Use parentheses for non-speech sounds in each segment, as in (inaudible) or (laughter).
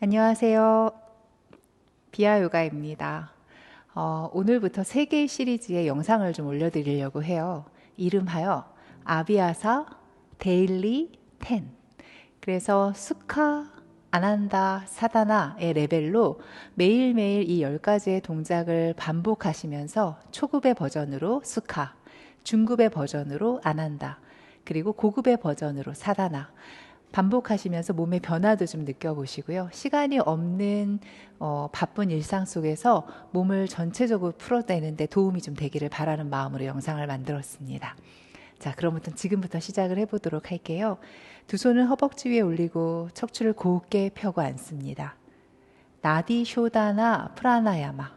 안녕하세요. 비아 요가입니다. 어, 오늘부터 세 개의 시리즈의 영상을 좀 올려드리려고 해요. 이름하여 아비아사 데일리 10. 그래서 스카, 아난다, 사다나의 레벨로 매일매일 이 10가지의 동작을 반복하시면서 초급의 버전으로 스카, 중급의 버전으로 아난다, 그리고 고급의 버전으로 사다나, 반복하시면서 몸의 변화도 좀 느껴보시고요. 시간이 없는 어, 바쁜 일상 속에서 몸을 전체적으로 풀어내는데 도움이 좀 되기를 바라는 마음으로 영상을 만들었습니다. 자, 그럼부터 지금부터 시작을 해보도록 할게요. 두 손을 허벅지 위에 올리고 척추를 곱게 펴고 앉습니다. 나디 쇼다나 프라나야마.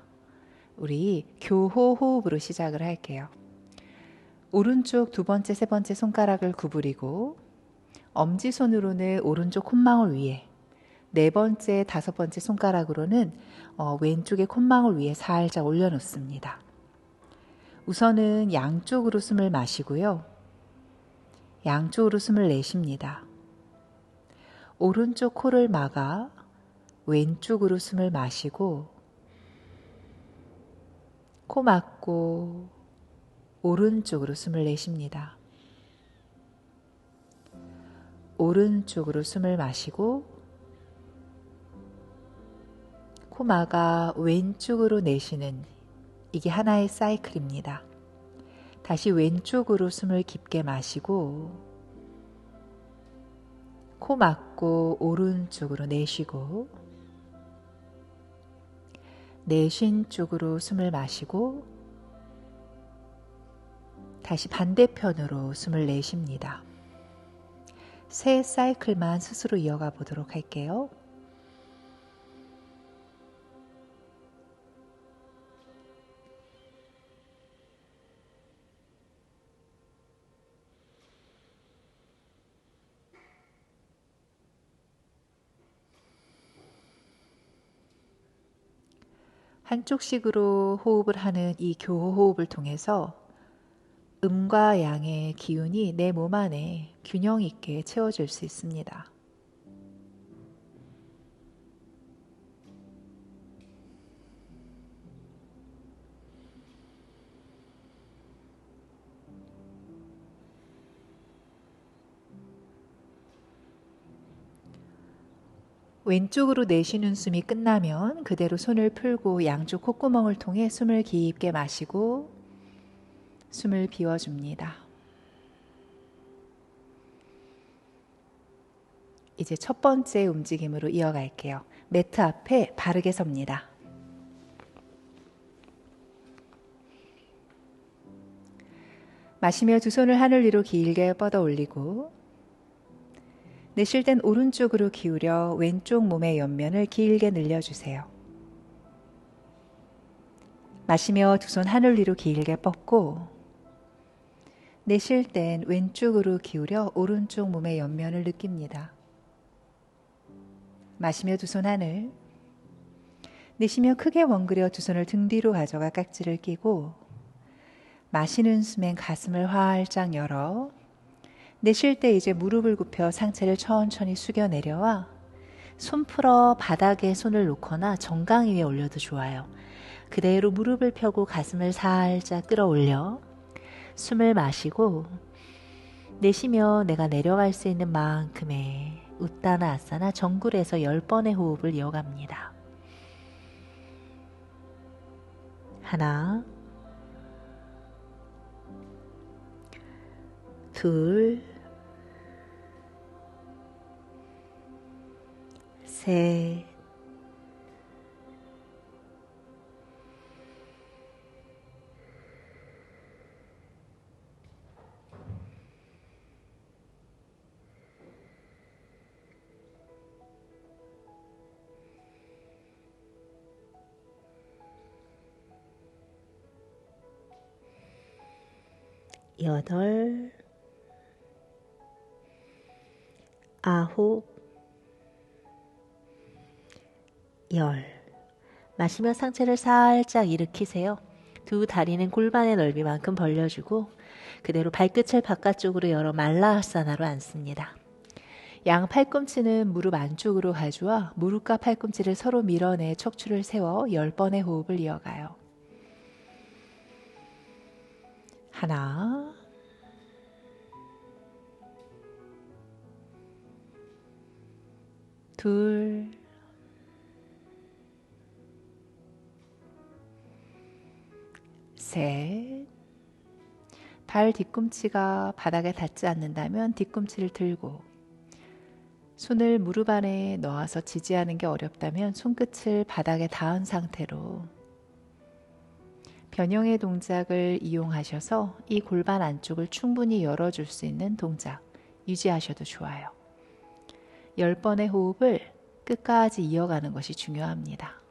우리 교호 호흡으로 시작을 할게요. 오른쪽 두 번째, 세 번째 손가락을 구부리고 엄지손으로는 오른쪽 콧망울 위에 네 번째, 다섯 번째 손가락으로는 어, 왼쪽의 콧망울 위에 살짝 올려놓습니다. 우선은 양쪽으로 숨을 마시고요. 양쪽으로 숨을 내쉽니다. 오른쪽 코를 막아 왼쪽으로 숨을 마시고 코 막고 오른쪽으로 숨을 내쉽니다. 오른쪽으로 숨을 마시고 코 막아 왼쪽으로 내쉬는 이게 하나의 사이클입니다. 다시 왼쪽으로 숨을 깊게 마시고 코 막고 오른쪽으로 내쉬고 내쉰 쪽으로 숨을 마시고 다시 반대편으로 숨을 내쉽니다. 세 사이클만 스스로 이어가 보도록 할게요. 한쪽식으로 호흡을 하는 이 교호 호흡을 통해서 음과 양의 기운이 내 몸 안에 균형 있게 채워질 수 있습니다. 왼쪽으로 내쉬는 숨이 끝나면 그대로 손을 풀고 양쪽 콧구멍을 통해 숨을 깊게 마시고 숨을 비워줍니다. 이제 첫 번째 움직임으로 이어갈게요. 매트 앞에 바르게 섭니다. 마시며 두 손을 하늘 위로 길게 뻗어 올리고 내쉴 땐 오른쪽으로 기울여 왼쪽 몸의 옆면을 길게 늘려주세요. 마시며 두 손 하늘 위로 길게 뻗고 내쉴 땐 왼쪽으로 기울여 오른쪽 몸의 옆면을 느낍니다. 마시며 두 손 하늘. 내쉬며 크게 원그려 두 손을 등 뒤로 가져가 깍지를 끼고 마시는 숨엔 가슴을 활짝 열어 내쉴 때 이제 무릎을 굽혀 상체를 천천히 숙여 내려와 손 풀어 바닥에 손을 놓거나 정강 위에 올려도 좋아요. 그대로 무릎을 펴고 가슴을 살짝 끌어올려 숨을 마시고 내쉬며 내가 내려갈 수 있는 만큼의 웃다나 아싸나 정굴에서 10번의 호흡을 이어갑니다. 하나, 둘, 셋, 여덟, 아홉, 열. 마시며 상체를 살짝 일으키세요. 두 다리는 골반의 넓이만큼 벌려주고 그대로 발끝을 바깥쪽으로 열어 말라하사나로 앉습니다. 양 팔꿈치는 무릎 안쪽으로 가져와 무릎과 팔꿈치를 서로 밀어내 척추를 세워 10번의 호흡을 이어가요. 하나, 둘, 셋. 발 뒤꿈치가 바닥에 닿지 않는다면 뒤꿈치를 들고 손을 무릎 안에 넣어서 지지하는 게 어렵다면 손끝을 바닥에 닿은 상태로 변형의 동작을 이용하셔서 이 골반 안쪽을 충분히 열어줄 수 있는 동작 유지하셔도 좋아요. 10번의 호흡을 끝까지 이어가는 것이 중요합니다.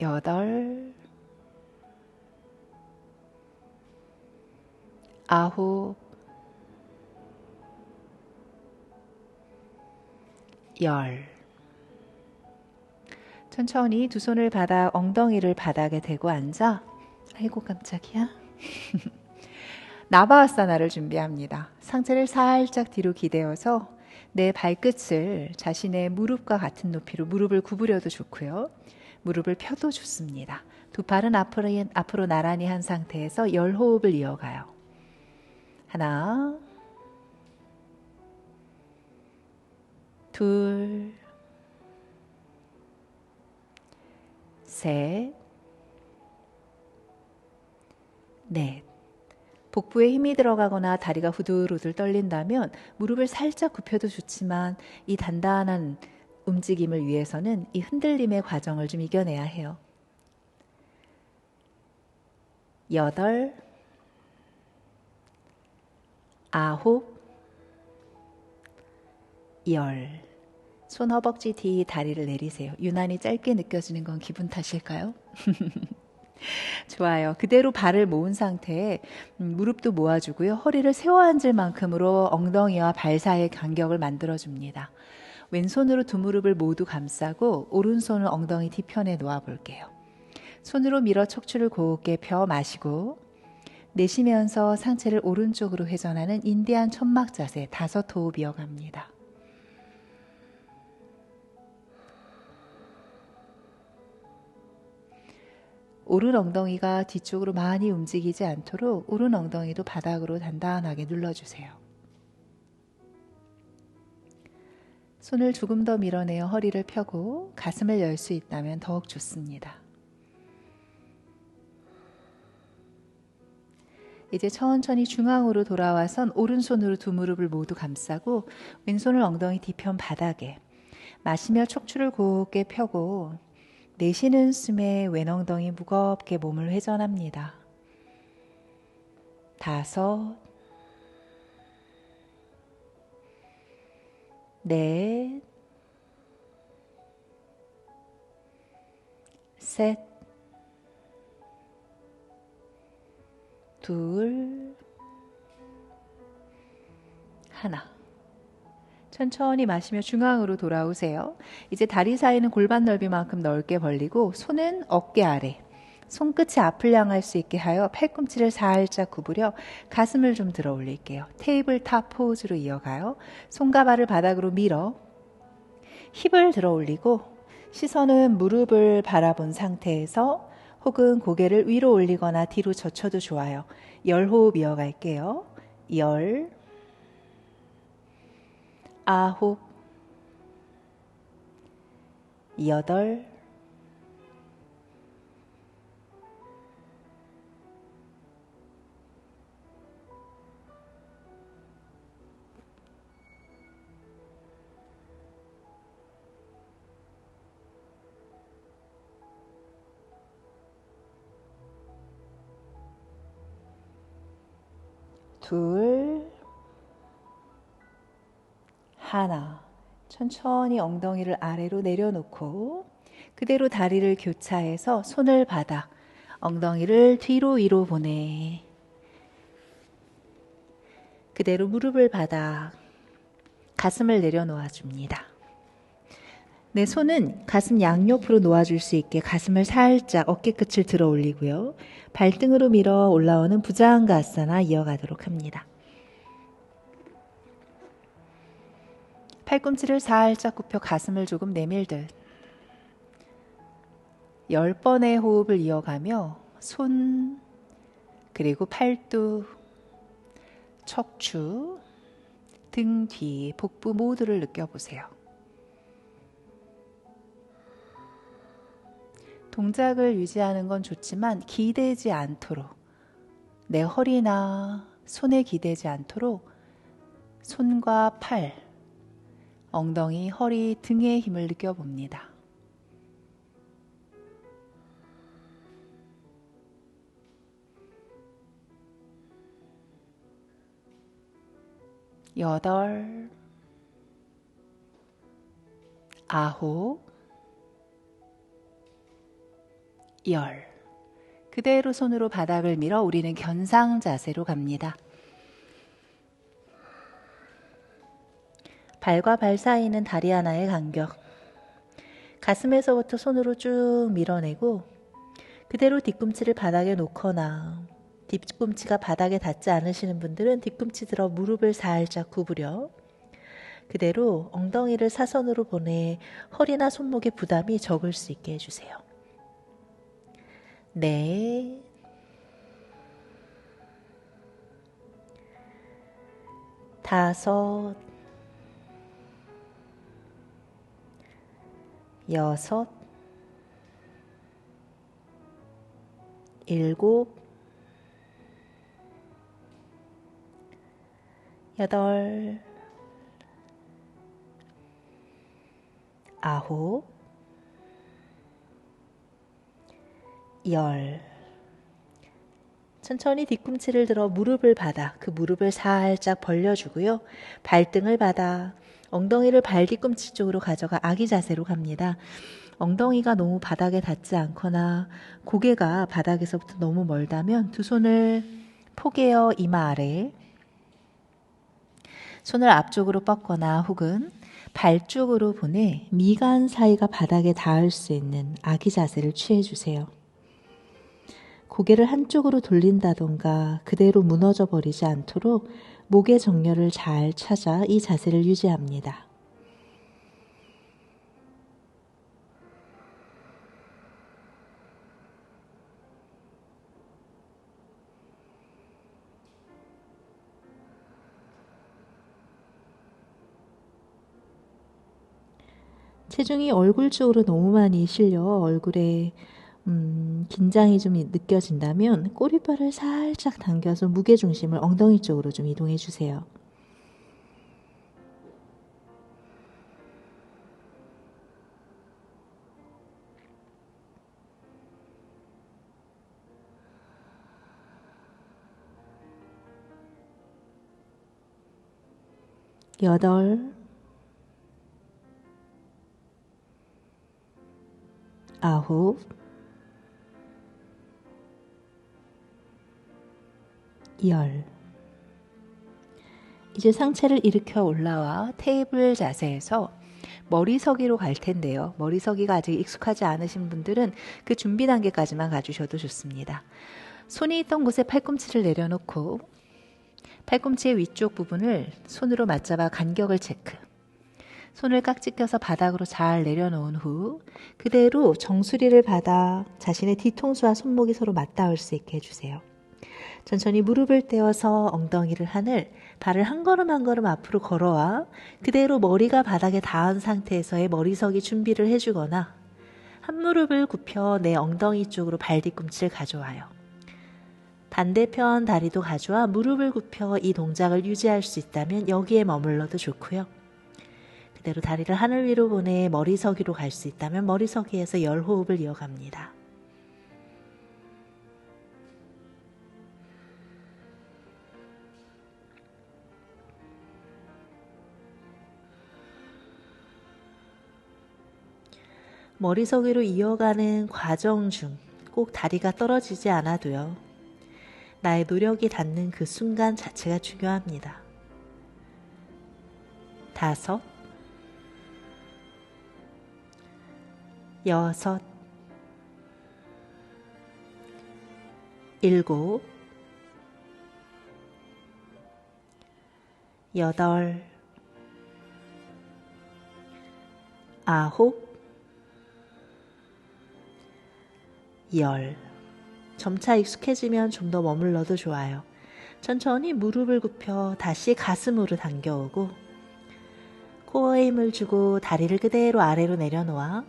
여덟, 아홉, 열. 천천히 두 손을 바닥, 엉덩이를 바닥에 대고 앉아. 아이고, 깜짝이야. (laughs) 나바아사나를 준비합니다. 상체를 살짝 뒤로 기대어서 내 발끝을 자신의 무릎과 같은 높이로 무릎을 구부려도 좋고요. 무릎을 펴도 좋습니다. 두 팔은 앞으로, 앞으로 나란히 한 상태에서 열 호흡을 이어가요. 하나, 둘, 셋, 넷. 복부에 힘이 들어가거나 다리가 후들후들 떨린다면 무릎을 살짝 굽혀도 좋지만 이 단단한 움직임을 위해서는 이 흔들림의 과정을 좀 이겨내야 해요. 여덟, 아홉, 열. 손 허벅지 뒤 다리를 내리세요. 유난히 짧게 느껴지는 건 기분 탓일까요? (laughs) 좋아요. 그대로 발을 모은 상태에 음, 무릎도 모아주고요. 허리를 세워 앉을 만큼으로 엉덩이와 발 사이의 간격을 만들어줍니다. 왼손으로 두 무릎을 모두 감싸고 오른손을 엉덩이 뒤편에 놓아 볼게요. 손으로 밀어 척추를 곱게 펴 마시고 내쉬면서 상체를 오른쪽으로 회전하는 인디안 천막 자세 다섯 호흡 이어갑니다. 오른 엉덩이가 뒤쪽으로 많이 움직이지 않도록 오른 엉덩이도 바닥으로 단단하게 눌러주세요. 손을 조금 더 밀어내어 허리를 펴고 가슴을 열 수 있다면 더욱 좋습니다. 이제 천천히 중앙으로 돌아와선 오른손으로 두 무릎을 모두 감싸고 왼손을 엉덩이 뒤편 바닥에 마시며 척추를 곱게 펴고 내쉬는 숨에 왼엉덩이 무겁게 몸을 회전합니다. 다섯, 넷, 셋, 둘, 하나. 천천히 마시며 중앙으로 돌아오세요. 이제 다리 사이는 골반 넓이만큼 넓게 벌리고 손은 어깨 아래, 손끝이 앞을 향할 수 있게 하여 팔꿈치를 살짝 구부려 가슴을 좀 들어 올릴게요. 테이블 탑 포즈로 이어가요. 손과 발을 바닥으로 밀어 힙을 들어 올리고 시선은 무릎을 바라본 상태에서 혹은 고개를 위로 올리거나 뒤로 젖혀도 좋아요. 열 호흡 이어갈게요. 열, 아홉, 여덟, 둘, 하나. 천천히 엉덩이를 아래로 내려놓고 그대로 다리를 교차해서 손을 받아 엉덩이를 뒤로 위로 보내. 그대로 무릎을 받아 가슴을 내려놓아 줍니다. 내 손은 가슴 양옆으로 놓아줄 수 있게 가슴을 살짝 어깨 끝을 들어 올리고요. 발등으로 밀어 올라오는 부장가사나 이어가도록 합니다. 팔꿈치를 살짝 굽혀 가슴을 조금 내밀듯 10번의 호흡을 이어가며 손 그리고 팔뚝 척추 등 뒤 복부 모두를 느껴보세요. 동작을 유지하는 건 좋지만 기대지 않도록 내 허리나 손에 기대지 않도록 손과 팔, 엉덩이, 허리, 등의 힘을 느껴봅니다. 여덟, 아홉, 열. 그대로 손으로 바닥을 밀어 우리는 견상 자세로 갑니다. 발과 발 사이는 다리 하나의 간격. 가슴에서부터 손으로 쭉 밀어내고 그대로 뒤꿈치를 바닥에 놓거나 뒤꿈치가 바닥에 닿지 않으시는 분들은 뒤꿈치 들어 무릎을 살짝 구부려 그대로 엉덩이를 사선으로 보내 허리나 손목에 부담이 적을 수 있게 해주세요. 네. 다섯. 여섯. 일곱. 여덟. 아홉. 열. 천천히 뒤꿈치를 들어 무릎을 받아 그 무릎을 살짝 벌려주고요. 발등을 받아 엉덩이를 발 뒤꿈치 쪽으로 가져가 아기 자세로 갑니다. 엉덩이가 너무 바닥에 닿지 않거나 고개가 바닥에서부터 너무 멀다면 두 손을 포개어 이마 아래 손을 앞쪽으로 뻗거나 혹은 발 쪽으로 보내 미간 사이가 바닥에 닿을 수 있는 아기 자세를 취해 주세요. 고개를 한쪽으로 돌린다던가 그대로 무너져 버리지 않도록 목의 정렬을 잘 찾아 이 자세를 유지합니다. 체중이 얼굴 쪽으로 너무 많이 실려 얼굴에 음, 긴장이 좀 느껴진다면 꼬리뼈를 살짝 당겨서 무게 중심을 엉덩이 쪽으로 좀 이동해 주세요. 여덟, 아홉, 열. 이제 상체를 일으켜 올라와 테이블 자세에서 머리서기로 갈 텐데요. 머리서기가 아직 익숙하지 않으신 분들은 그 준비 단계까지만 가주셔도 좋습니다. 손이 있던 곳에 팔꿈치를 내려놓고 팔꿈치의 위쪽 부분을 손으로 맞잡아 간격을 체크. 손을 깍지 껴서 바닥으로 잘 내려놓은 후 그대로 정수리를 받아 자신의 뒤통수와 손목이 서로 맞닿을 수 있게 해주세요. 천천히 무릎을 떼어서 엉덩이를 하늘, 발을 한 걸음 한 걸음 앞으로 걸어와 그대로 머리가 바닥에 닿은 상태에서의 머리석이 준비를 해주거나 한 무릎을 굽혀 내 엉덩이 쪽으로 발 뒤꿈치를 가져와요. 반대편 다리도 가져와 무릎을 굽혀 이 동작을 유지할 수 있다면 여기에 머물러도 좋고요. 그대로 다리를 하늘 위로 보내 머리서기로 갈 수 있다면 머리서기에서 열 호흡을 이어갑니다. 머리서기로 이어가는 과정 중 꼭 다리가 떨어지지 않아도요. 나의 노력이 닿는 그 순간 자체가 중요합니다. 다섯, 여섯, 일곱, 여덟, 아홉, 열. 점차 익숙해지면 좀 더 머물러도 좋아요. 천천히 무릎을 굽혀 다시 가슴으로 당겨오고 코어에 힘을 주고 다리를 그대로 아래로 내려놓아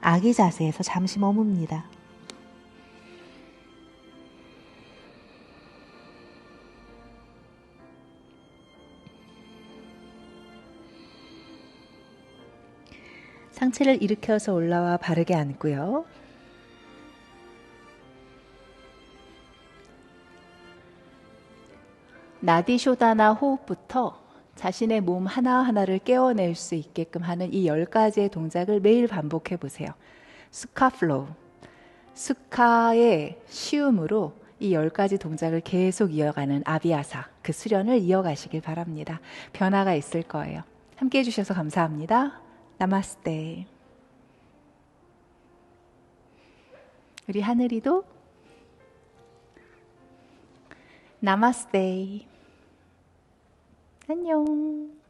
아기 자세에서 잠시 머뭅니다. 상체를 일으켜서 올라와 바르게 앉고요. 나디쇼다나 호흡부터 자신의 몸 하나하나를 깨워낼 수 있게끔 하는 이 열 가지의 동작을 매일 반복해 보세요. 스카 플로우. 스카의 쉬움으로 이 열 가지 동작을 계속 이어가는 아비아사, 그 수련을 이어가시길 바랍니다. 변화가 있을 거예요. 함께 해주셔서 감사합니다. 나마스테. 우리 하늘이도 나마스테. 안녕.